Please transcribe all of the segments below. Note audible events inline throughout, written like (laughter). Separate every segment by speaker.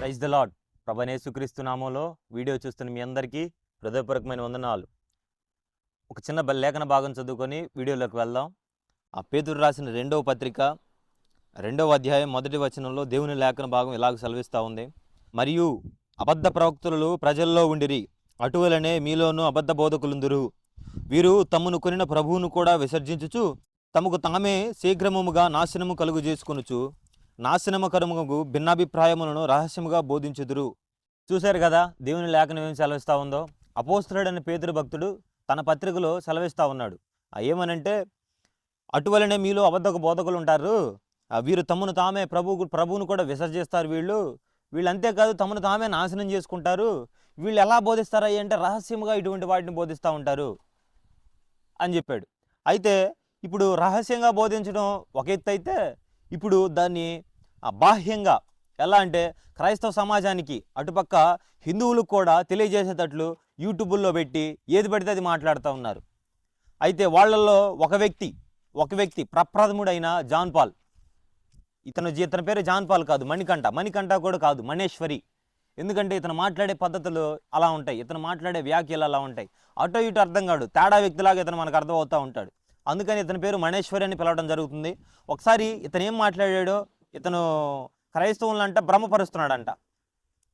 Speaker 1: Praise the lord ప్రభనేసుక్రీస్తు నామంలో video చూస్తున్న మీ అందరికీ హృదయపూర్వకమైన వందనాలు. ఒక చిన్న లేఖన భాగం చదువుకొని వీడియోలోకి వెళ్దాం. ఆ పేతురు రాసిన రెండవ పత్రిక రెండవ అధ్యాయం మొదటి వచనంలో దేవుని లేఖన భాగం ఇలాగ సెలవిస్తూ ఉంది. మరియు అబద్ధ ప్రవక్తులు ప్రజల్లో ఉండిరి అటువలనే మీలోనూ అబద్ధ బోధకులుందురు. వీరు తమను కొనిన ప్రభువును కూడా విసర్జించుచు తమకు తామే శీఘ్రముగా నాశనము కలుగు చేసుకొనుచు నాశనమకరముగు భిన్నాభిప్రాయములను రహస్యముగా బోధించుదురు. చూశారు కదా దేవుని లేఖనం ఏం సెలవిస్తూ ఉందో? అపోస్తుడైన పేదరు భక్తుడు తన పత్రికలో సెలవిస్తూ ఉన్నాడు. ఏమనంటే అటువలనే మీలో అబద్ధక బోధకులు ఉంటారు వీరు తమను తామే ప్రభు ప్రభువును కూడా విసర్జిస్తారు వీళ్ళు. వీళ్ళు అంతేకాదు తమను తామే నాశనం చేసుకుంటారు. వీళ్ళు ఎలా బోధిస్తారా అంటే రహస్యంగా ఇటువంటి వాటిని బోధిస్తూ ఉంటారు. అని చెప్పాడు. అయితే ఇప్పుడు రహస్యంగా బోధించడం ఒక ఎత్తు అయితే ఇప్పుడు దాన్ని బాహ్యంగా ఎలా అంటే క్రైస్తవ సమాజానికి అటుపక్క హిందువులకు కూడా తెలియజేసేటట్లు యూట్యూబుల్లో పెట్టి ఏది పడితే అది మాట్లాడుతూ ఉన్నారు. అయితే వాళ్ళల్లో ఒక వ్యక్తి ఒక వ్యక్తి ప్రప్రథముడైన జాన్ పాల్. ఇతను ఇతని పేరు జాన్ పాల్ కాదు మణికంఠ. మణికంఠ కూడా కాదు మణేశ్వరి. ఎందుకంటే ఇతను మాట్లాడే పద్ధతులు అలా ఉంటాయి ఇతను మాట్లాడే వ్యాఖ్యలు అలా ఉంటాయి. అటో ఇటు అర్థం కాడు తేడా వ్యక్తిలాగా ఇతను మనకు అర్థమవుతూ ఉంటాడు. అందుకని ఇతని పేరు మణేశ్వరి అని పిలవడం జరుగుతుంది. ఒకసారి ఇతను ఏం మాట్లాడాడో ఇతను క్రైస్తవులంట భ్రమపరుస్తున్నాడంట.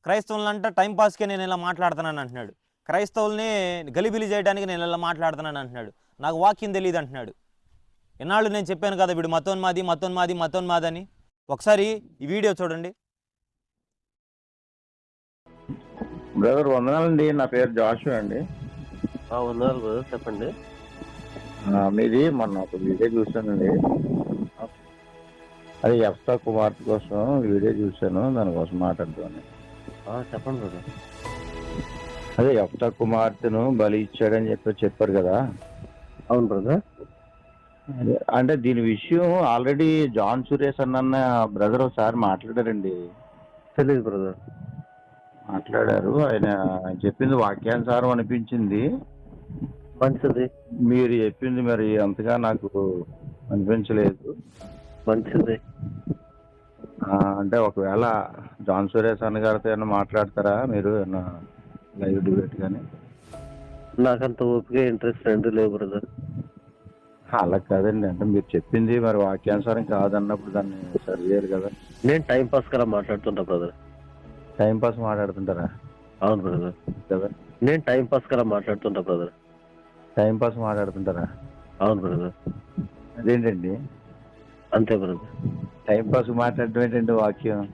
Speaker 1: క్రైస్తవులంట టైంపాస్కే నేను ఇలా మాట్లాడుతున్నాను అంటున్నాడు. క్రైస్తవుల్ని గలిబిలి చేయడానికి నేను ఇలా మాట్లాడుతున్నాను అంటున్నాడు. నాకు వాక్యం తెలియదు అంటున్నాడు. ఇన్నాళ్ళు నేను చెప్పాను కదా వీడు మతోన్మాది మతోన్మాది మతోన్మాది అని. ఒకసారి ఈ వీడియో చూడండి.
Speaker 2: బ్రదర్ వందనాలండి నా పేరు జాషు అండి.
Speaker 3: ఆ, ఉన్నారు బ్రదర్. చెప్పండి.
Speaker 2: ఆ, మీది మొన్న ఒక వీడియో చూశానండి. అది ఎఫ్తా కుమార్తె కోసం వీడియో చూశాను దానికోసం మాట్లాడుతాను
Speaker 3: చెప్పండి బ్రదర్.
Speaker 2: అదే ఎఫ్తా కుమార్తెను బలి ఇచ్చాడని చెప్పి చెప్పారు కదా.
Speaker 3: అవును బ్రదర్.
Speaker 2: అంటే దీని విషయం ఆల్రెడీ జాన్ సురేష్ అన్న బ్రదర్ ఒకసారి మాట్లాడారండి.
Speaker 3: తెలియదు బ్రదర్.
Speaker 2: మాట్లాడారు ఆయన ఆయన చెప్పింది వాక్యానుసారం అనిపించింది.
Speaker 3: మంచిది.
Speaker 2: మీరు చెప్పింది మరి అంతగా నాకు అనిపించలేదు.
Speaker 3: మంచిది.
Speaker 2: అంటే ఒకవేళ జాన్ సురేష్ అన్న గారితో ఏమైనా మాట్లాడతారా మీరు? ఏమన్నా లైవ్ డిబేట్ కానీ
Speaker 3: నాకంత ఓపిక ఇంట్రెస్ట్ రెండు లేవు బ్రదర్.
Speaker 2: అలా కాదండి. అంటే మీరు చెప్పింది మరి వాక్యానుసారం కాదన్నప్పుడు దాన్ని సరి చేయాలి కదా.
Speaker 3: నేను టైం పాస్ కదా మాట్లాడుతుంటా బ్రదర్.
Speaker 2: టైం పాస్ మాట్లాడుతుంటారా?
Speaker 3: అవును బ్రదర్.
Speaker 2: కదా.
Speaker 3: నేను టైం పాస్ కదా మాట్లాడుతుంటా బ్రదర్.
Speaker 2: టైం పాస్ మాట్లాడుతుంటారా?
Speaker 3: అవును బ్రదర్.
Speaker 2: అదేంటండి?
Speaker 3: అంతే బ్రదర్
Speaker 2: టైం పాస్ మాట్లాడటం ఏంటండి వాక్యం?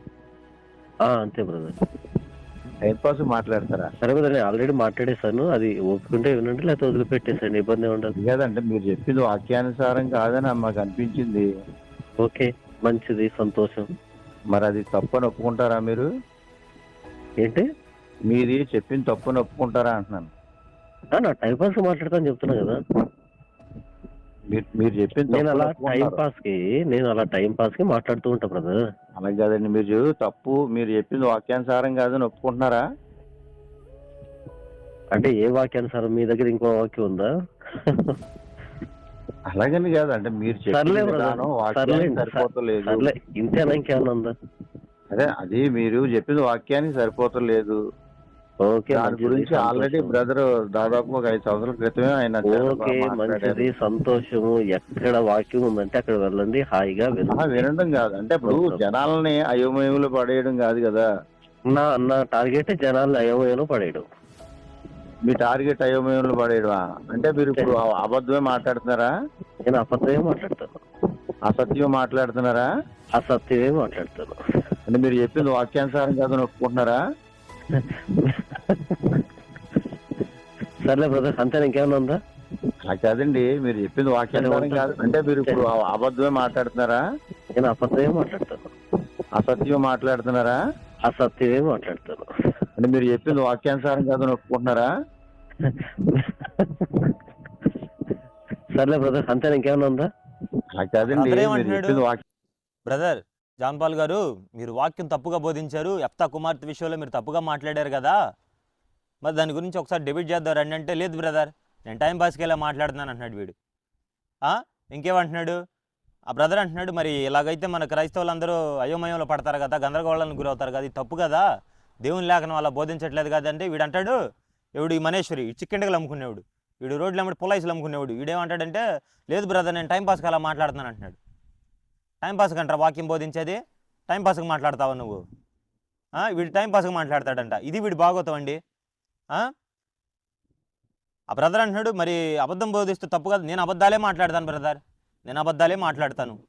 Speaker 3: ఆ, అంతే బ్రదర్
Speaker 2: టైం పాస్ మాట్లాడతారా?
Speaker 3: సరే బ్రదర్ నేను ఆల్రెడీ మాట్లాడేశాను. అది ఒప్పుకుంటే వినండి లేకపోతే వదిలిపెట్టేసండి ఇబ్బంది ఉండదు.
Speaker 2: కాదంటే మీరు చెప్పింది వాక్యానుసారం కాదని మాకు అనిపించింది.
Speaker 3: ఓకే మంచిది సంతోషం.
Speaker 2: మరి అది తప్పని ఒప్పుకుంటారా మీరు?
Speaker 3: ఏంటి?
Speaker 2: మీది చెప్పింది తప్పని ఒప్పుకుంటారా అంటున్నాను.
Speaker 3: నా టైం పాస్ మాట్లాడతాను చెప్తున్నా కదా.
Speaker 2: మీరు మీరు చెప్పింది
Speaker 3: నేను అలా టైం? పాస్కి నేను అలా టైం పాస్కి మాట్లాడుతూ ఉంటా బ్రదర్
Speaker 2: అలా కాదండి మీరు తప్పు మీరు చెప్పింది వాక్యానుసారం కాదని ఒప్పుకుంటున్నారా?
Speaker 3: అంటే ఏ వాక్యానుసారం? మీ దగ్గర ఇంకో వాక్యం ఉందా?
Speaker 2: అలాగని కాదు అంటే మీరు
Speaker 3: ఇంతేనా ఇంకేమన్నా ఉందా?
Speaker 2: అదే అది మీరు చెప్పింది వాక్యానికి సరిపోతలేదు. దాని గురించి ఆల్రెడీ. బ్రదర్ దాదాపు ఒక ఐదు సంవత్సరాల క్రితమే ఆయన
Speaker 3: ఓకే. మంచిది సంతోషము. ఎక్కడ వాక్యం ఉందంటే అక్కడ వెళ్ళండి హాయిగా వినండి.
Speaker 2: కాదు. అంటే ఇప్పుడు జనాలని అయోమయంలో పడేయడం కాదు కదా.
Speaker 3: నా నా టార్గెట్ జనాలు అయోమయంలో పడేయడం.
Speaker 2: మీ టార్గెట్ అయోమయంలో పడేయడమా? అంటే మీరు ఇప్పుడు అబద్ధమే మాట్లాడుతున్నారా?
Speaker 3: నేను అబద్ధమే మాట్లాడతాను.
Speaker 2: అసత్యం మాట్లాడుతున్నారా?
Speaker 3: అసత్యమే మాట్లాడతాను.
Speaker 2: అంటే మీరు చెప్పింది వాక్యానుసారం కాదని ఒప్పుకుంటున్నారా? (laughs)
Speaker 3: సర్లే బ్రదర్ అంతే ఇంకేమన్నా ఉందా?
Speaker 2: అలా కాదండి మీరు చెప్పింది వాక్యానుసారం కాదు. అంటే మీరు ఇప్పుడు అబద్ధమే మాట్లాడుతున్నారా?
Speaker 3: నేను అబద్ధమే మాట్లాడతాను.
Speaker 2: అసత్యం మాట్లాడుతున్నారా?
Speaker 3: అసత్యమే మాట్లాడతాను.
Speaker 2: అంటే మీరు చెప్పింది వాక్యానుసారం కాదని ఒప్పుకుంటున్నారా?
Speaker 3: సర్లే బ్రదర్ అంతే ఇంకేమన్నా ఉందా?
Speaker 2: అలా కాదండి
Speaker 1: అందరూ
Speaker 2: మీరు
Speaker 1: ఏమంటున్నాడు?
Speaker 2: చెప్పింది వాక్యం
Speaker 1: బ్రదర్ జాన్ పాల్ గారు మీరు వాక్యం తప్పుగా బోధించారు. ఎఫ్తా కుమార్తె విషయంలో మీరు తప్పుగా మాట్లాడారు కదా. మరి దాని గురించి ఒకసారి డెబిట్ చేద్దాం రండి అంటే లేదు బ్రదర్ నేను టైం పాస్కి ఇలా మాట్లాడుతున్నాను అంటున్నాడు వీడు. ఇంకేమంటున్నాడు? ఆ బ్రదర్ అంటున్నాడు మరి ఇలాగైతే మన క్రైస్తవులందరూ అయోమయంలో పడతారు కదా గందరగోళానికి గురవుతారు కదా ఇది తప్పు కదా? దేవుని లేఖనం అలా బోధించట్లేదు కదంటే వీడు అంటాడు ఎవడు ఈ మనేశ్వరి చిక్కెండగలు అమ్ముకునేవాడు వీడు రోడ్లు అమ్మడి పులాయిసులు అమ్ముకునేవాడు వీడేమంటాడంటే లేదు బ్రదర్ నేను టైంపాస్కి అలా మాట్లాడుతున్నాను అంటున్నాడు. టైంపాస్కి అంటారా వాక్యం బోధించేది? టైంపాస్కి మాట్లాడతావా నువ్వు? వీడు టైంపాస్కి మాట్లాడతాడంట. ఇది వీడు బాగోతాం అండి. ఆ? బ్రదర్ అంటున్నాడు మరి అబద్ధం బోధిస్తూ తప్పు కదా నేను అబద్ధాలే మాట్లాడతాను బ్రదర్ నేను అబద్ధాలే మాట్లాడతాను.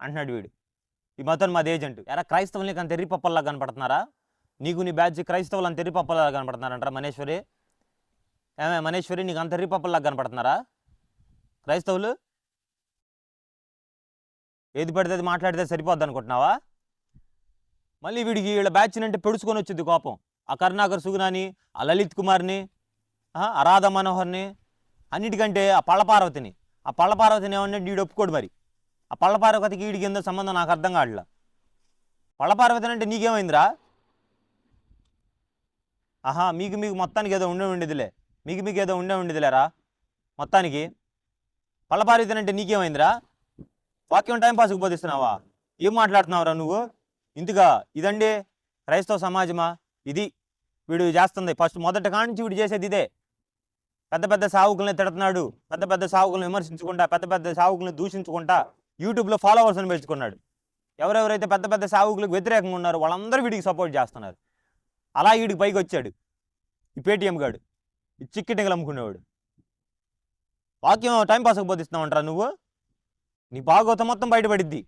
Speaker 1: అంటున్నాడు వీడు. ఈ మతం మాది ఏజెంట్ ఎరా క్రైస్తవులు నీకు అంత ఎర్రిపప్పల్లా కనపడుతున్నారా? నీకు నీ బ్యాచ్ క్రైస్తవులు అంత ఎర్రిపప్పల్లా కనపడుతున్నారంటారా మనేశ్వరి. ఏమే మనేశ్వరి నీకు అంత ఎర్రిపప్పల్లా కనపడుతున్నారా? క్రైస్తవులు? ఏది పడితే అది మాట్లాడితే సరిపోద్ది అనుకుంటున్నావా? మళ్ళీ వీడికి వీళ్ళ బ్యాచ్ అంటే పెడుచుకొని వచ్చింది కోపం. ఆ కరుణాకర్ సుగునాని ఆ లలిత్ కుమార్ని అరాధ మనోహర్ని అన్నిటికంటే ఆ పళ్ళపార్వతిని. ఆ పళ్ళపార్వతిని ఏమన్నా వీడు ఒప్పుకోడు మరి. ఆ పళ్ళపార్వతికి వీడికి ఏందో సంబంధం నాకు అర్థం కావట్లా. పళ్ళపార్వతిని అంటే నీకేమైందిరా? ఆహా మీకు మీకు మొత్తానికి ఏదో ఉండే ఉండేదిలే. మీకు మీకు ఏదో ఉండే ఉండేదిలేరా? మొత్తానికి. పళ్ళపార్వతిని అంటే నీకేమైందిరా? వాక్యం టైం పాస్కి బోధిస్తున్నావా? ఏం మాట్లాడుతున్నావురా నువ్వు? ఇంతగా ఇదండి క్రైస్తవ సమాజమా? ఇది వీడు చేస్తుంది. ఫస్ట్ మొదట కానించి వీడు చేసేది ఇదే. పెద్ద పెద్ద సావుకుల్ని తిడుతున్నాడు. పెద్ద పెద్ద సావుకులను విమర్శించుకుంటా పెద్ద పెద్ద సావుకులను దూషించుకుంటా యూట్యూబ్లో ఫాలోవర్స్ని పెంచుకున్నాడు. ఎవరెవరైతే పెద్ద పెద్ద సావుకులకు వ్యతిరేకంగా ఉన్నారో వాళ్ళందరూ వీడికి సపోర్ట్ చేస్తున్నారు. అలా వీడికి పైకి వచ్చాడు. ఈ పేటీఎం గాడు. ఈ చిక్కిటింగలు అమ్ముకునేవాడు. వాక్యం టైంపాస్కి బోధిస్తున్నావు అంటారా నువ్వు? నీ భాగవతం మొత్తం బయటపడిద్ది.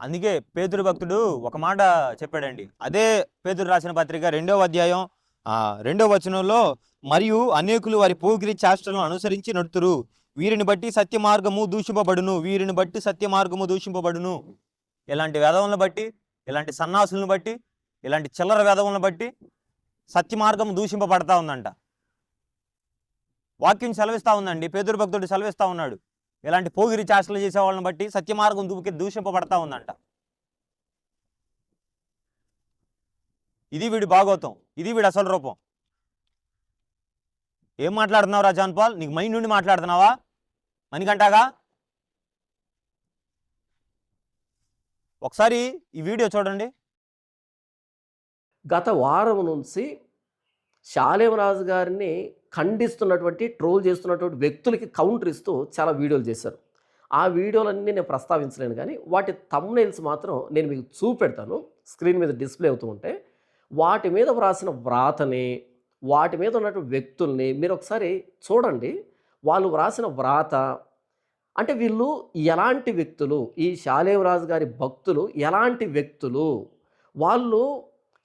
Speaker 1: అందుకే పేదరు భక్తుడు ఒక మాట చెప్పాడండి. అదే పేదరు రాసిన పత్రిక రెండవ అధ్యాయం రెండవ వచనంలో మరియు అనేకులు వారి పోగిరి చేష్టలను అనుసరించి నడుతురు. వీరిని బట్టి సత్య మార్గము దూషింపబడును. వీరిని బట్టి సత్య మార్గము దూషింపబడును. ఇలాంటి వేదవులను బట్టి ఇలాంటి సన్నాసులను బట్టి ఇలాంటి చిల్లర వేదవులను బట్టి సత్య మార్గం దూషింపబడతా ఉందంట. వాక్యం సెలవిస్తూ ఉందండి. పేదరు భక్తుడు సెలవిస్తూ ఉన్నాడు. ఇలాంటి పోగిరి చేష్టలు చేసే వాళ్ళని బట్టి సత్యమార్గం మార్గం దూషింపబడతా ఉందంట. ఇది వీడి భాగవతం ఇది వీడి అసలు రూపం. ఏం మాట్లాడుతున్నావు జాన్ పాల్ నీకు మైండ్ నుండి మాట్లాడుతున్నావా? మణికంటాగా ఒకసారి ఈ వీడియో చూడండి.
Speaker 4: గత వారం నుంచి శాలేమరాజు గారిని ఖండిస్తున్నటువంటి ట్రోల్ చేస్తున్నటువంటి వ్యక్తులకి కౌంటర్ ఇస్తూ చాలా వీడియోలు చేశారు. ఆ వీడియోలన్నీ నేను ప్రస్తావించలేను కానీ వాటి తమ్నైల్స్ మాత్రం నేను మీకు చూపెడతాను. స్క్రీన్ మీద డిస్ప్లే అవుతూ ఉంటే. వాటి మీద వ్రాసిన వ్రాతని వాటి మీద ఉన్నటువంటి వ్యక్తుల్ని మీరు ఒకసారి చూడండి. వాళ్ళు వ్రాసిన వ్రాత అంటే వీళ్ళు ఎలాంటి వ్యక్తులు? ఈ శాలేవరాజు గారి భక్తులు ఎలాంటి వ్యక్తులు? వాళ్ళు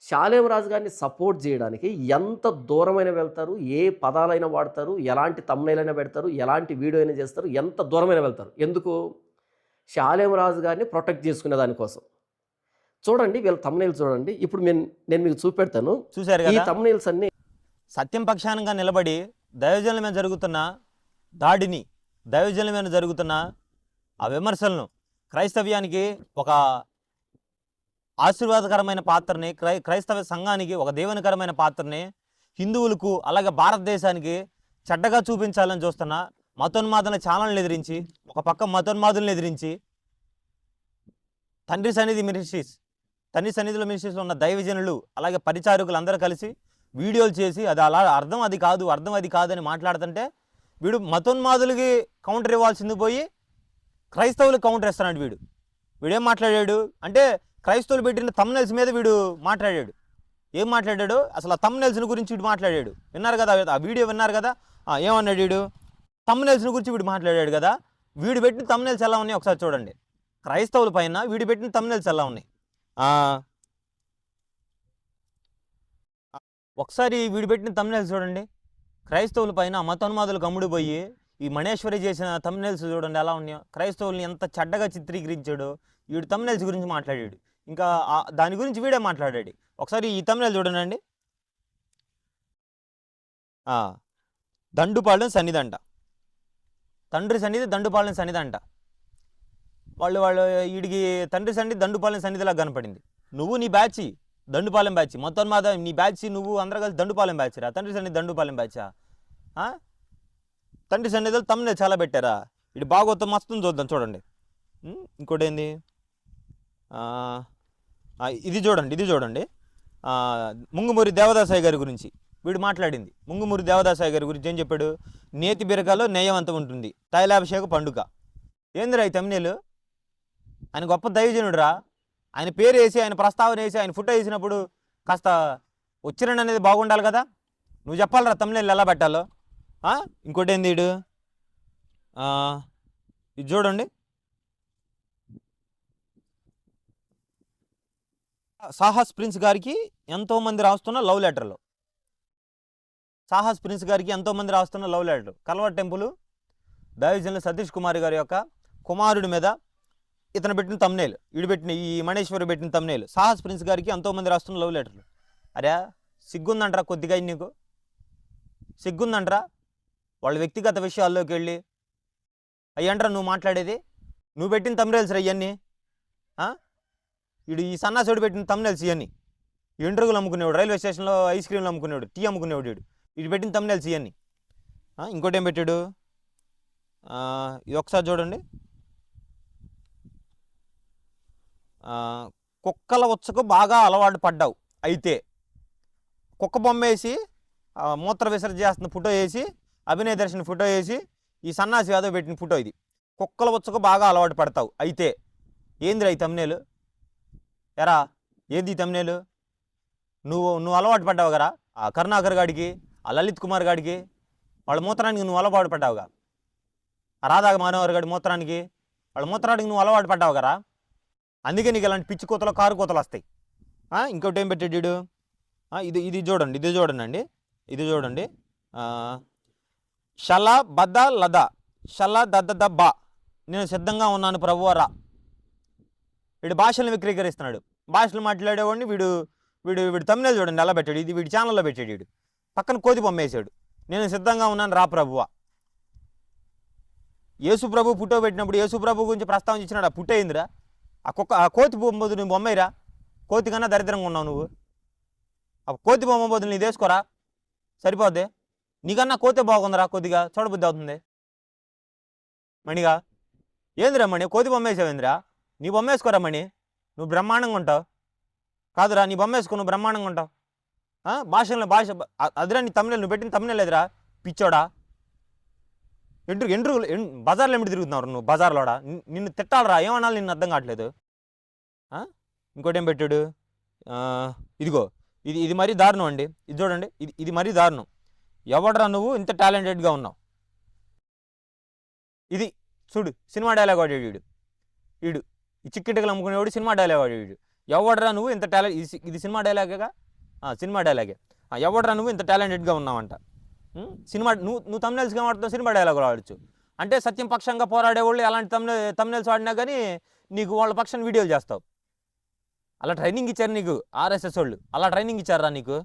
Speaker 4: శాలేమరాజు గారిని సపోర్ట్ చేయడానికి ఎంత దూరమైన వెళ్తారు ఏ పదాలైనా వాడతారు ఎలాంటి తమ్నైలైనా పెడతారు ఎలాంటి వీడియో అయినా చేస్తారు ఎంత దూరమైన వెళ్తారు. ఎందుకు? శాలేమరాజు గారిని ప్రొటెక్ట్ చేసుకునే దానికోసం చూడండి వీళ్ళ తమ్నైల్ చూడండి. ఇప్పుడు నేను నేను మీకు చూపెడతాను.
Speaker 1: చూశారు
Speaker 4: ఈ
Speaker 1: కదా?
Speaker 4: తమ్నైల్స్ అన్ని
Speaker 1: సత్యం పక్షానంగా నిలబడి దైవజనుల మీద జరుగుతున్న దాడిని దైవజనుల మీద జరుగుతున్న ఆ విమర్శలను క్రైస్తవ్యానికి ఒక ఆశీర్వాదకరమైన పాత్రని క్రై క్రైస్తవ సంఘానికి ఒక దేవునికరమైన పాత్రని హిందువులకు అలాగే భారతదేశానికి చెడ్డగా చూపించాలని చూస్తున్న మతోన్మాదుల ఛానల్ని ఎదిరించి ఒక పక్క మతోన్మాదులను ఎదిరించి తండ్రి సన్నిధి మినిస్ట్రీస్ తండ్రి సన్నిధిలో మినిస్ట్రీస్లో ఉన్న దైవజనులు అలాగే పరిచారకులు అందరూ కలిసి వీడియోలు చేసి అది అలా అర్థం అది కాదు అర్థం అది కాదని మాట్లాడుతుంటే వీడు మతోన్మాదులకి కౌంటర్ ఇవ్వాల్సింది పోయి క్రైస్తవులకు కౌంటర్ ఇస్తున్నాడు వీడు. వీడేం మాట్లాడాడు? అంటే క్రైస్తవులు పెట్టిన తమ్నెల్స్ మీద వీడు మాట్లాడాడు. ఏం మాట్లాడాడు? అసలు ఆ తమ్నెల్స్ని గురించి వీడు మాట్లాడాడు. విన్నారు కదా ఆ వీడియో విన్నారు కదా? ఏమన్నాడు వీడు? తమ్నెల్స్ని గురించి వీడు మాట్లాడాడు కదా? వీడు పెట్టిన తమ్నెల్స్ ఎలా ఉన్నాయి? ఒకసారి చూడండి. క్రైస్తవుల పైన వీడు పెట్టిన తమ్నెల్స్ ఎలా ఉన్నాయి? ఒకసారి వీడు పెట్టిన తమ్నెల్స్ చూడండి. క్రైస్తవుల పైన మతోన్మాదులు గమ్ముడు పోయి ఈ మణేశ్వరి చేసిన తమ్నెల్స్ చూడండి ఎలా ఉన్నాయో. క్రైస్తవుల్ని ఎంత చెడ్డగా చిత్రీకరించాడో. వీడు తమ్నెల్స్ గురించి మాట్లాడాడు. ఇంకా దాని గురించి వీడే మాట్లాడాడు. ఒకసారి ఈ తమిళ చూడండి ఆ, దండుపాలెం సన్నిధంట తండ్రి సన్నిధి దండుపాలెం సన్నిధి అంట వాళ్ళు వాళ్ళు వీడికి తండ్రి సన్నిధి దండుపాలెం సన్నిధిలా కనపడింది. నువ్వు నీ బ్యాచ్ దండుపాలెం బ్యాచ్. మొత్తం మాద నీ బ్యాచ్ నువ్వు అందరూ కలిసి దండుపాలెం బ్యాచ్ రా. తండ్రి సన్నిధి దండుపాలెం బ్యాచా తండ్రి సన్నిధిలో తమ్మునే చాలా పెట్టారా? ఇటు బాగోతం మస్తుంది చూద్దాం చూడండి. ఇంకోటి ఏంది ఇది చూడండి ఇది చూడండి. ముంగుమూరి దేవదాసాయి గారి గురించి. వీడు మాట్లాడింది. ముంగుమూరి దేవదాసాయి గారి గురించి ఏం చెప్పాడు? నేతి బిరకలో నేయవంతం ఉంటుంది. తైలాభిషేక పండుగ. ఏందిరా ఈ తమిళలు ఆయన గొప్ప దైవజనుడురా. ఆయన పేరు వేసి ఆయన ప్రస్తావన వేసి ఆయన ఫోటో వేసినప్పుడు కాస్త ఉచ్చరణ అనేది బాగుండాలి కదా? నువ్వు చెప్పాలరా తమిళలు ఎలా పెట్టాలో? ఇంకోటి ఏంది వీడు? ఇది చూడండి. సాహస్ ప్రిన్స్ గారికి ఎంతోమంది రాస్తున్న లవ్ లెటర్లు సాహస్ ప్రిన్స్ గారికి ఎంతోమంది రాస్తున్న లవ్ లెటర్ కల్వర్ టెంపుల్ దైవజనులు సతీష్ కుమార్ గారి యొక్క కుమారుడి మీద ఇతను పెట్టిన తమ్నేలు వీడు పెట్టిన ఈ మణేశ్వరి పెట్టిన తమ్నేలు సాహస్ ప్రిన్స్ గారికి ఎంతోమంది రాస్తున్న లవ్ లెటర్లు అరే సిగ్గుందంటరా కొద్దిగా నీకు? సిగ్గుందంటరా? వాళ్ళ వ్యక్తిగత విషయాల్లోకి వెళ్ళి అయ్యంట్రా నువ్వు మాట్లాడేది? నువ్వు పెట్టిన తమ్నేల్స్ రా ఇవన్నీ వీడు ఈ సన్నాసుడు పెట్టిన తమ్నేల్స్ ఇవన్నీ ఎంట్రుగులు అమ్ముకునేవాడు రైల్వే స్టేషన్లో ఐస్ క్రీమ్లు అమ్ముకునేవాడు టీ అమ్ముకునేవాడు వీడు వీడు పెట్టిన తమ్నేల్స్ ఇవన్నీ ఇంకోటి ఏం పెట్టాడు ఇది ఒకసారి చూడండి. కుక్కల ఉచ్చకు బాగా అలవాటు పడ్డావు అయితే. కుక్క బొమ్మ వేసి మూత్ర విసర్జన చేస్తున్న ఫోటో వేసి అభినయ దర్శన ఫోటో వేసి ఈ సన్నాసి యాదవ్ పెట్టిన ఫోటో ఇది. కుక్కల ఉచ్చకు బాగా అలవాటు పడతావు అయితే. ఏంది రై తమ్నేలు ఎరా ఏది తమ్నేలు నువ్వు నువ్వు అలవాటు పడ్డావు కదా ఆ కరుణాకర్ గాడికి ఆ లలిత్ కుమార్ గాడికి వాళ్ళ మూత్రానికి నువ్వు అలవాటు పడ్డావుగా ఆ రాధా మానవర్ గాడి మూత్రానికి వాళ్ళ మూత్రానికి నువ్వు అలవాటు పడ్డావు కదా అందుకే నీకు ఇలాంటి పిచ్చి కూతలు కారు కూతలు వస్తాయి. ఇంకోటి ఏం పెట్టాడు ఇది ఇది చూడండి ఇది చూడండి అండి ఇది చూడండి. షల బద్ద లద షల దద్ద దబ్బ నేను సిద్ధంగా ఉన్నాను ప్రభువరా. వీడు భాషలను విక్రీకరిస్తున్నాడు. భాషలు మాట్లాడేవాడిని వీడు వీడు వీడు తమిళ చూడండి అలా పెట్టాడు. ఇది వీడి ఛానల్లో పెట్టాడు వీడు. పక్కన కోతి బొమ్మేసాడు నేను సిద్ధంగా ఉన్నాను రా ప్రభువా యేసు ప్రభు పుట్టో పెట్టినప్పుడు యేసు ప్రభు గురించి ఇచ్చినాడు? ఆ పుట్టయిందిరా. ఆ కుక్క ఆ కోతి బొమ్మ బదులు నువ్వు బొమ్మయిరా? కోతి కన్నా దరిద్రంగా ఉన్నావు నువ్వు. ఆ కోతి బొమ్మ బదులు నీ తీసుకోరా సరిపోద్ది. నీకన్నా కోతే బాగుందిరా కొద్దిగా. చూడబుద్ధి అవుతుంది. మణిగా ఏందిరా మణి? కోతి బొమ్మ వేసావేందిరా? నీ బొమ్మ వేసుకోరామణి నువ్వు బ్రహ్మాండంగా ఉంటావు. కాదురా నీ బొమ్మ వేసుకో నువ్వు బ్రహ్మాండంగా ఉంటావు. భాషలో భాష అదిరా నీ తమిళ నువ్వు పెట్టిన తమిళ లేదురా. పిచ్చోడా? ఎంట్రు ఎంట్రు ఎన్ బజార్లో ఎమిటి తిరుగుతున్నావు నువ్వు? బజార్లోడా? నిన్ను తిట్టాలరా? ఏమనాలి నిన్ను అర్థం కావట్లేదు. ఇంకోటి ఏం పెట్టాడు ఇదిగో ఇది ఇది మరీ దారుణం అండి. ఇది చూడండి ఇది ఇది మరీ దారుణం. ఎవడరా నువ్వు ఇంత టాలెంటెడ్గా ఉన్నావు? ఇది చూడు సినిమా డైలాగ్ వాడాడు వీడు వీడు ఈ చిక్కిటికలు అమ్ముకునేవాడు సినిమా డైలాగ్ వాడాడు వీడు. ఎవడరా నువ్వు ఇంత టాలెంట్ ఇది ఇది సినిమా డైలాగేగా? సినిమా డైలాగే. ఆ, ఎవడరా నువ్వు ఇంత టాలెంటెడ్గా ఉన్నావంట. సినిమా నువ్వు నువ్వు తమిళల్స్గా వాడుతావు సినిమా డైలాగ్ వాడచ్చు అంటే సత్యం పక్షంగా పోరాడేవాళ్ళు ఎలాంటి తమిళ తమిళల్స్ వాడినా కానీ నీకు వాళ్ళ పక్షాన్ని వీడియోలు చేస్తావు. అలా ట్రైనింగ్ ఇచ్చారు నీకు ఆర్ఎస్ఎస్ వాళ్ళు. అలా ట్రైనింగ్ ఇచ్చారా నీకు?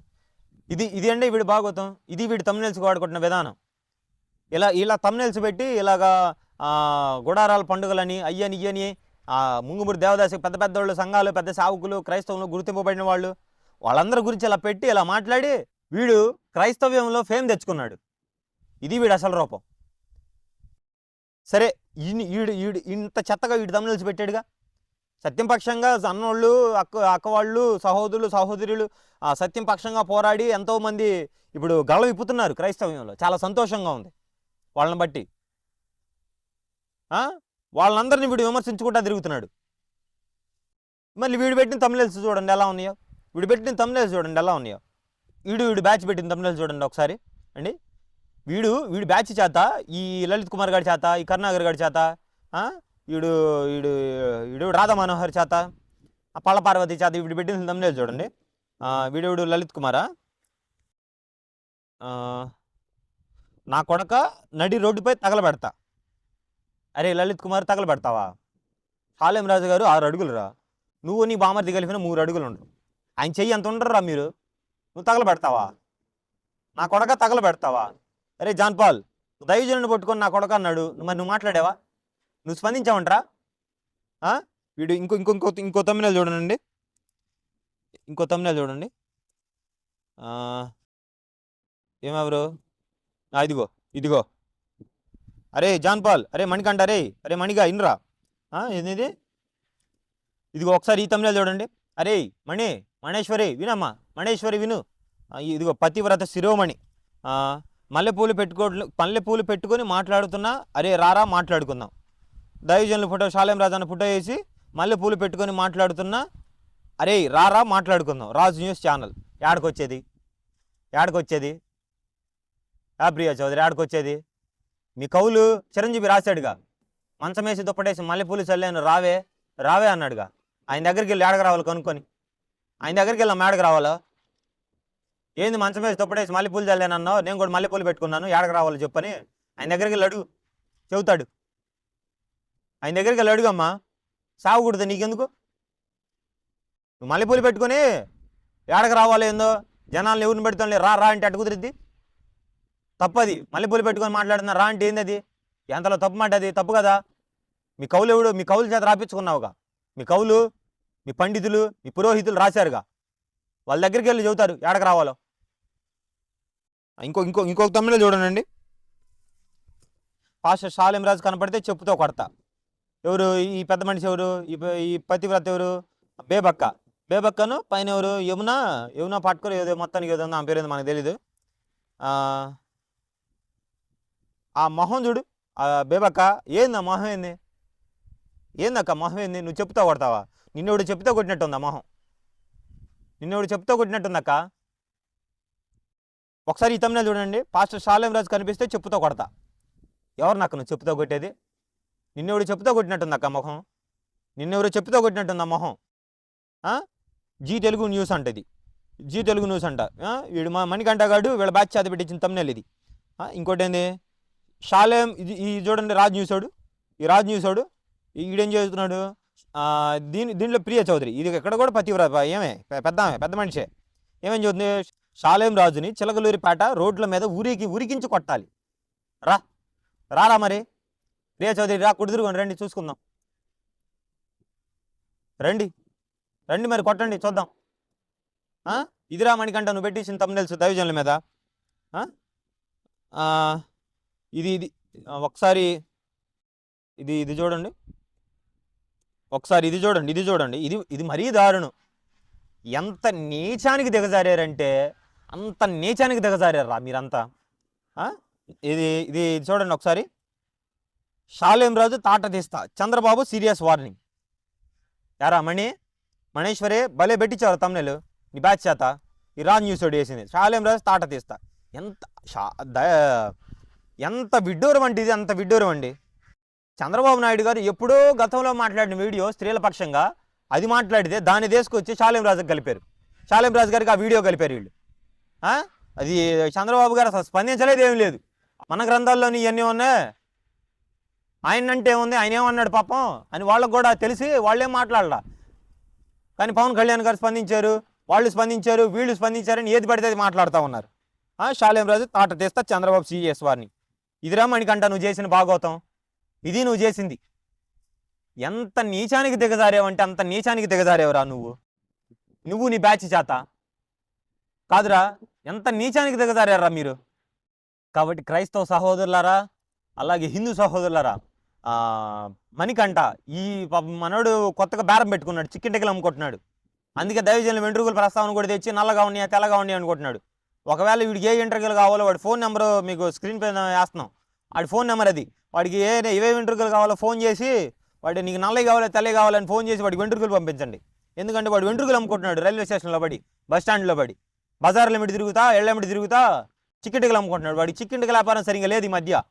Speaker 1: ఇది ఇది అంటే వీడు భాగవతం ఇది వీడు తమిళల్స్కి వాడుకుంటున్న విధానం. ఇలా ఇలా తమిళల్స్ పెట్టి ఇలాగా గుడారాల పండుగలని అయ్యని ఇయ్యని ముంగుమూరు దేవదాసి పెద్ద పెద్ద వాళ్ళు సంఘాలు పెద్ద సావుకులు క్రైస్తవులు గుర్తింపబడిన వాళ్ళు వాళ్ళందరి గురించి ఇలా పెట్టి ఇలా మాట్లాడి వీడు క్రైస్తవ్యంలో ఫేమ్ తెచ్చుకున్నాడు. ఇది వీడు అసలు రూపం. సరే వీడు వీడు ఇంత చెత్తగా వీడు తమిళల్స్ పెట్టాడుగా. సత్యం పక్షంగా అన్నోళ్ళు అక్క అక్కవాళ్ళు సహోదరులు సహోదరులు ఆ సత్యం పక్షంగా పోరాడి ఎంతోమంది ఇప్పుడు గళ విప్పుతున్నారు క్రైస్తవ్యంలో. చాలా సంతోషంగా ఉంది వాళ్ళని బట్టి. వాళ్ళందరినీ వీడు విమర్శించుకుంటా తిరుగుతున్నాడు. మళ్ళీ వీడు పెట్టిన తమిళల్స్ చూడండి ఎలా ఉన్నాయో. వీడు పెట్టిన తమిళల్స్ చూడండి ఎలా ఉన్నాయో. వీడు వీడు బ్యాచ్ పెట్టిన తమిళల్స్ చూడండి ఒకసారి. అండి? వీడు వీడు బ్యాచ్ చేత ఈ లలిత్ కుమార్ గారి చేత ఈ కరుణాగర్ గారి చేత వీడు వీడు వీడు రాధా మనోహర్ చేత ఆ పార్వతి చేత వీడు పెట్టిన తమిళ చూడండి. వీడు వీడు లలిత్ కుమారా? నా కొడక నడి రోడ్డుపై తగలబెడతా. అరే లలిత్ కుమార్ తగలబెడతావా? హాలేం రాజు గారు ఆరు అడుగులురా నువ్వు నీ బామర్ది కలిపిన మూడు అడుగులు ఉండరు ఆయన చెయ్యి ఎంత ఉండరురా మీరు. నువ్వు తగలబెడతావా? నా కొడక తగలబెడతావా? అరే జాన్పాల్ దైవజనుని పట్టుకొని నా కొడక అన్నాడు. మరి నువ్వు మాట్లాడావా? నువ్వు స్పందించావంటరా? వీడు ఇంకో ఇంకో ఇంకో ఇంకో తమ్మినాలు చూడండి. ఇంకో తమ్మినాలు చూడండి. ఏమెవరు ఇదిగో ఇదిగో. అరే జాన్పాల్ అరే మణికంట అరే అరే మణిగా ఇన్రా. ఆ, ఏంది ఇదిగో ఒకసారి ఈ తమిళ చూడండి. అరే మణి మణేశ్వరి వినమ్మా మణేశ్వరి విను. ఇదిగో పతివ్రత శిరోమణి. మల్లెపూలు పెట్టుకో మల్లెపూలు పెట్టుకొని మాట్లాడుతున్నా అరే రారా మాట్లాడుకుందాం. దైవజనుల ఫోటో శాలేం రాజు అన్న ఫోటో వేసి మల్లెపూలు పెట్టుకొని మాట్లాడుతున్నా అరే రారా మాట్లాడుకుందాం. Raju news channel. యాడకొచ్చేది? యాడకొచ్చేది? యా ప్రియా చౌదరి యాడకొచ్చేది? మీ కవులు చిరంజీవి రాశాడుగా. మంచమేసి దుప్పటేసి మల్లెపూలు చల్లాను రావే రావే అన్నాడుగా. ఆయన దగ్గరికి వెళ్ళి ఏడకు రావాలి కనుక్కొని. ఆయన దగ్గరికి వెళ్ళాం ఏడకు రావాలో? ఏంది మంచమేసి దుప్పటేసి మల్లెపూలు చల్లానన్నావు నేను కూడా మల్లెపూలు పెట్టుకున్నాను ఏడకు రావాలో చెప్పని ఆయన దగ్గరికి వెళ్ళి అడుగు. చెబుతాడు. ఆయన దగ్గరికి వెళ్ళి అడుగమ్మా. సాగుకూడదు నీకెందుకు? నువ్వు మల్లెపూలు పెట్టుకొని ఏడకు రావాలో ఏందో? జనాలను ఎవరిని పెడుతుంది రా రా అంటే అటు కుదిరిద్ది. తప్పది. మల్లెపూలు పెట్టుకొని మాట్లాడుతున్నా రా అంటే ఏంది అది ఎంతలో తప్పు మాట అది? తప్పు కదా? మీ కవులు ఎవడు? మీ కవుల చేత రాపించుకున్నావుగా. మీ కవులు మీ పండితులు మీ పురోహితులు రాశారుగా. వాళ్ళ దగ్గరికి వెళ్ళి చెబుతారు ఏడకు రావాలో? ఇంకో ఇంకో ఇంకొక తమిళ చూడండి పాస్టర్ షాలిం రాజు కనపడితే చెప్పుతో కొడతా. ఎవరు? ఈ పెద్ద మనిషి ఎవరు? ఈ పతివ్రత ఎవరు? బేబక్క. బేబక్కను పైన ఎవరు? యమున? యమున పట్టుకొని ఏదో మొత్తానికి ఏదో ఆ పేరు మనకు తెలీదు. ఆ, మొహం చూడు ఆ బేబక్క ఏందా మొహం ఏంది? ఏందక్క మొహం ఏంది? నువ్వు చెప్తా కొడతావా? నిన్నోడు చెప్తా కొట్టినట్టుందా మొహం? నిన్నోడు చెప్తా కొట్టినట్టుందక్క? ఒకసారి ఈ తమిళ చూడండి. పాస్టర్ షాలేం రాజు కనిపిస్తే చెప్పుతో కొడతా. ఎవరు నాకు నువ్వు చెప్పుతో కొట్టేది? నిన్నెవడు చెప్పుతో కొట్టినట్టుందక్క మొహం? నిన్నెవరు చెప్పుతో కొట్టినట్టుందా మొహం? జీ తెలుగు న్యూస్ అంటది. జీ తెలుగు న్యూస్ అంట. వీడు మా మణికంట గాడు వీళ్ళ బ్యాచ్ చేత పెట్టించిన తమ్నెల్ ఇది. ఇంకోటి ఏంది షాలేం ఇది ఈ చూడండి రాజ్ చూసాడు ఈ రాజ్ చూసాడు ఈడేం చేస్తున్నాడు? దీని దీనిలో ప్రియ చౌదరి. ఇది ఎక్కడ కూడా పతివ్రత ఏమే? పెద్ద పెద్ద మనిషే. ఏమేం చెబుతుంది షాలేం రాజుని చిలకలూరిపేట రోడ్ల మీద ఊరికి ఉరికించి కొట్టాలి. రా రారా మరి? ప్రియ చౌదరి రా కుడుదురుకోండి రండి చూసుకుందాం. రండి రండి మరి కొట్టండి చూద్దాం. ఇదిరా మణికంట నువ్వు పెట్టేసిన తమ్ముళ్ళు దైవజనుల మీద. ఇది ఇది ఒకసారి ఇది ఇది చూడండి. ఒకసారి ఇది చూడండి ఇది చూడండి. ఇది ఇది మరీ దారుణం. ఎంత నీచానికి దిగజారారంటే అంత నీచానికి దిగజారారా మీరంతా? ఇది ఇది చూడండి ఒకసారి. షాలేం రాజు తాట తీస్తా. Chandrababu serious warning. యారా మణి మణేశ్వరే భలే పెట్టించారు తమ్నెలు నీ బ్యాచ్ చేత. ఈ రాజ్ న్యూస్ వేసింది. షాలేం రాజు తాట తీస్తా. ఎంత షా ద- ఎంత విడ్డూరం అండి ఇది అంత విడ్డూరం అండి. చంద్రబాబు నాయుడు గారు ఎప్పుడో గతంలో మాట్లాడిన వీడియో స్త్రీల పక్షంగా అది మాట్లాడితే దాన్ని తీసుకొచ్చి షాలేం రాజుకి కలిపారు. షాలేం రాజు గారికి ఆ వీడియో కలిపారు వీళ్ళు. అది చంద్రబాబు గారు అసలు స్పందించలేదు ఏం లేదు. మన గ్రంథాల్లోని ఇవన్నీ ఉన్నాయి. ఆయన అంటే ఏముంది? ఆయన ఏమన్నాడు పాపం? అని వాళ్ళకు కూడా తెలిసి వాళ్ళేం మాట్లాడలా? కానీ పవన్ కళ్యాణ్ గారు స్పందించారు వాళ్ళు స్పందించారు వీళ్ళు స్పందించారని ఏది పడితే అది మాట్లాడుతూ ఉన్నారు. ఆ, రాజు తాట తీస్తా చంద్రబాబు సీఎస్ వారిని. ఇదిరా మణికంట నువ్వు చేసిన భాగవతం ఇది నువ్వు చేసింది. ఎంత నీచానికి దిగజారేవంటే అంత నీచానికి దిగజారేవరా నువ్వు. నువ్వు నీ బ్యాచ్ చేత. కాదురా ఎంత నీచానికి దిగజారారా మీరు? కాబట్టి క్రైస్తవ సహోదరులారా అలాగే హిందూ సహోదరులారా మణికంట ఈ మనోడు కొత్తగా బేరం పెట్టుకున్నాడు చికెన్ టెక్కలు అమ్ముకుంటున్నాడు అందుకే దైవజనుల వెంట్రుకల ప్రస్తావన కూడా తెచ్చి నల్లగా ఉన్నాయా తెల్లగా ఉన్నాయి అనుకుంటున్నాడు. ఒకవేళ వీడికి ఏ ఇంటర్వ్యూలు కావాలో వాడి ఫోన్ నెంబర్ మీకు స్క్రీన్ పైన వేస్తున్నాం. వాడి ఫోన్ నెంబర్ అది. వాడికి ఏ ఏ వెంట్రుకలు కావాలో ఫోన్ చేసి వాడు నీకు నల్లవి కావాలో తెల్లవి కావాలని ఫోన్ చేసి వాడికి వెంట్రుకలు పంపించండి. ఎందుకంటే వాడు వెంట్రుకలు అమ్ముకుంటున్నాడు రైల్వే స్టేషన్లో పడి బస్ స్టాండ్లో పడి. బజార్ల ఎమిటి తిరుగుతా ఎళ్ళెమిటి తిరుగుతా చిక్కిటికలు అమ్ముకుంటున్నాడు. వాడికి చిక్కిటికల వ్యాపారం సరిగా లేదు ఈ మధ్య.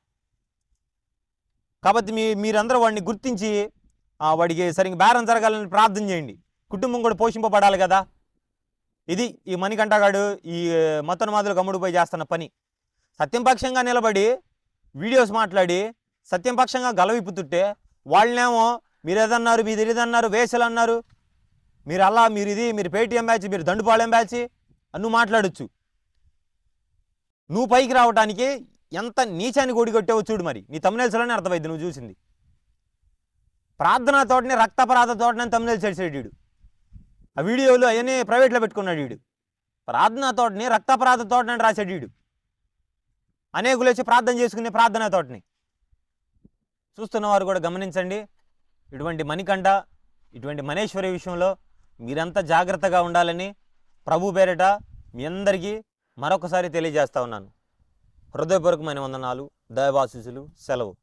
Speaker 1: కాబట్టి మీ మీరందరూ వాడిని గుర్తించి వాడికి సరిగ్గా బేరం జరగాలని ప్రార్థన చేయండి. కుటుంబం కూడా పోషింపబడాలి కదా. ఇది ఈ మణికంఠగాడు ఈ మతోన్మాదులు గమ్ముడిపోయి చేస్తున్న పని. సత్యంపక్షంగా నిలబడి వీడియోస్ మాట్లాడి సత్యంపక్షంగా గలవిప్పుతుంటే వాళ్ళనేమో మీరు ఏదన్నారు మీరు ఇది అన్నారు వేసలు అన్నారు మీరు అలా మీరు ఇది మీరు పేటీఎం బ్యాచ్ మీరు దండుపాలెం బ్యాచ్ నువ్వు మాట్లాడొచ్చు. నువ్వు పైకి రావడానికి ఎంత నీచాన్ని కొట్టావో చూడు మరి. నీ తమిళసలోనే అర్థమైంది నువ్వు చూసింది. ప్రార్థనా తోటని రక్తపరాధ తోటని తమిళ చేసాడు ఆ వీడియోలు అవన్నీ ప్రైవేట్లో పెట్టుకున్నాడు వీడు. ప్రార్థన తోటని రక్తపరాధ తోటని రాశాడు వీడు. అనేకులు వచ్చి ప్రార్థన చేసుకునే ప్రార్థన తోటని. చూస్తున్నవారు కూడా గమనించండి ఇటువంటి మణికంఠ ఇటువంటి మనేశ్వరి విషయంలో మీరంతా జాగ్రత్తగా ఉండాలని ప్రభు పేరిట మీ అందరికీ మరొకసారి తెలియజేస్తా ఉన్నాను. హృదయపూర్వకమైన వందనాలు దయవాసిసులు సెలవు.